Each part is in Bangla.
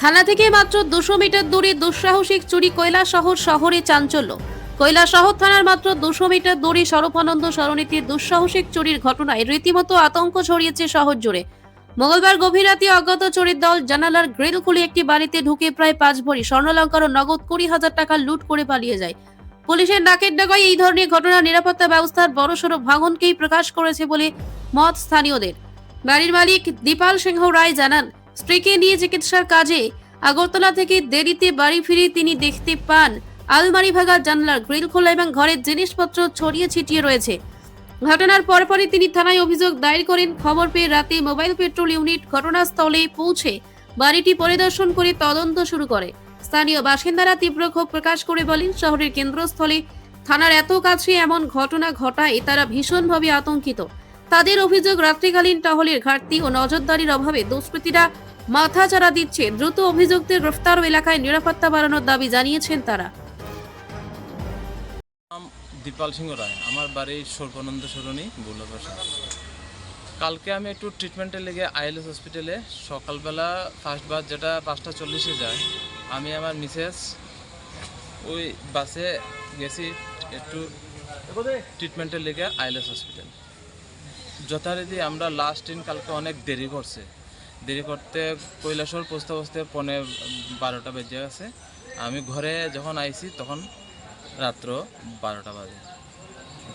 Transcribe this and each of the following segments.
থানা থেকে মাত্র দুশো মিটার দূরে দুঃসাহসিক চুরি শহর শহরে চাঞ্চল্য। শহর থানার মাত্র দুশো মিটার দূরে স্বরূপানন্দ সরণিতে দুঃসাহসিক চুরির ঘটনায় রীতিমতো আতঙ্ক ছড়িয়েছে শহর জুড়ে। মঙ্গলবার গভীর রাতে অজ্ঞাত চোরের দল জানালার গ্রিল খুলে একটি বাড়িতে ঢুকে প্রায় পাঁচ ভরি স্বর্ণলঙ্কার ও নগদ কুড়ি হাজার টাকা লুট করে পালিয়ে যায়। পুলিশের নাকের ডাকায় এই ধরনের ঘটনা নিরাপত্তা ব্যবস্থার বড়সড় ভাঙনকেই প্রকাশ করেছে বলে মত স্থানীয়দের। বাড়ির মালিক দীপাল সিংহ রায় জানান স্ত্রীকে নিয়ে চিকিৎসার কাজে আগরতলা থেকে দেরিতে বাড়ি ফিরে তিনি দেখতে পান। আলমারি ভাঙা জানলার গ্রিল খোলা এবং ঘরের জিনিসপত্র ছড়িয়ে ছিটিয়ে রয়েছে। ঘটনার পরপরই তিনি থানায় অভিযোগ দায়ের করেন। খবর পেয়ে রাতে মোবাইল পেট্রোল ইউনিট ঘটনাস্থলে পৌঁছে বাড়িটি পরিদর্শন করে তদন্ত শুরু করে। স্থানীয় বাসিন্দারা তীব্র ক্ষোভ প্রকাশ করে বলেন, শহরের কেন্দ্রস্থলে থানার এত কাছে এমন ঘটনা ঘটায় তারা ভীষণভাবে আতঙ্কিত। তাদের অভিযোগ রাত্রিকালীন টহলের ঘাটতি ও নজরদারির অভাবে দুষ্কৃতীরা মাথাচাড়া দিচ্ছে। দ্রুত অভিযুক্তের গ্রেফতার ও এলাকায় নিরাপত্তা বাড়ানোর দাবি জানিয়েছেন তারা। দীপাল সিংহ রায়। আমার বাড়ি সর্বানন্দ সরণি গোলাপাশা কালকে আমি একটু ট্রিটমেন্টে লেগে আইএলএস হসপিটালে সকালবেলা ফার্স্ট বাস যেটা পাঁচটা চল্লিশে যায়, আমি আমার মিসেস ওই বাসে গেছি একটু ট্রিটমেন্টের লেগে আইএলএস হসপিটাল যথারীতি আমরা লাস্ট দিন কালকে অনেক দেরি করছে। দেরি করতে কৈলাসর পৌঁছতে পৌঁছতে পনে বারোটা বেজে গেছে। আমি ঘরে যখন আইছি তখন রাত্র বারোটা বাজে।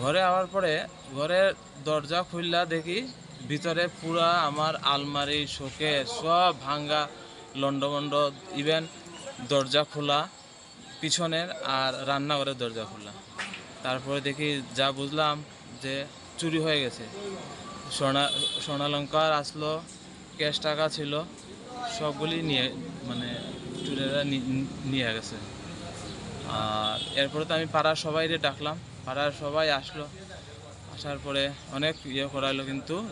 ঘরে আওয়ার পরে ঘরের দরজা খুললা দেখি ভিতরে পুরা আমার আলমারি শোকে সব ভাঙ্গা লন্ডমন্ড ইভেন দরজা খোলা, পিছনের আর রান্নাঘরের দরজা খোলা। তারপরে দেখি যা বুঝলাম যে চুরি হয়ে গেছে। সোনা সোনালঙ্কার আসলো ক্যাশ টাকা ছিল, সবগুলি নিয়ে মানে চুরেরা নিয়ে গেছে। আর এরপরে তো আমি পাড়ার সবাইরে ডাকলাম। পাড়ার সবাই আসলো। আসার পরে অনেক ইয়ে করাইলো কিন্তু।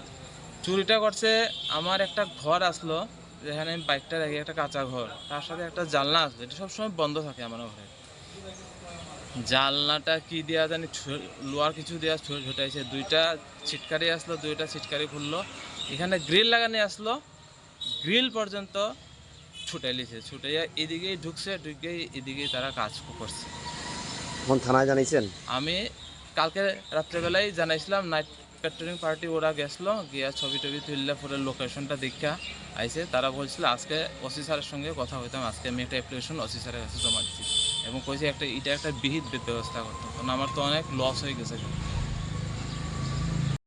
চুরিটা করছে, আমার একটা ঘর আসলো, যেখানে আমি বাইকটা রাখি একটা কাঁচা ঘর। তার সাথে একটা জানলা আসলো। এটা সবসময় বন্ধ থাকে আমার ঘরে। জানলাটা কি দেওয়া জানি লোহার কিছু দেওয়া ছ- ঝুটাইছে দুইটা ছিটকারি আসলো, দুইটা ছিটকারি খুললো। এখানে গ্রিল লাগানি আসলো। গ্রিল পর্যন্ত ছুটাই লিছে ছুটাইয়া এদিকেই ঢুকছে ঢুকেই এদিকেই তারা কাজ করছে। এখন থানায় জানিয়েছেন? আমি কালকে রাত্রেবেলায় জানাইছিলাম নাইট পেট্রোলিং পার্টি ওরা গেছিল গিয়া ছবি টবি তুললে পরে লোকেশনটা দেখা আইছে। তারা বলছিল আজকে ওসি স্যারের সঙ্গে কথা হইতাম আজকে আমি একটা অ্যাপ্লিকেশন ওসি স্যারের কাছে জমা দিচ্ছি এবং কইছে একটা এটা একটা বিহিত ব্যবস্থা করতাম কারণ আমার তো অনেক লস হয়ে গেছে।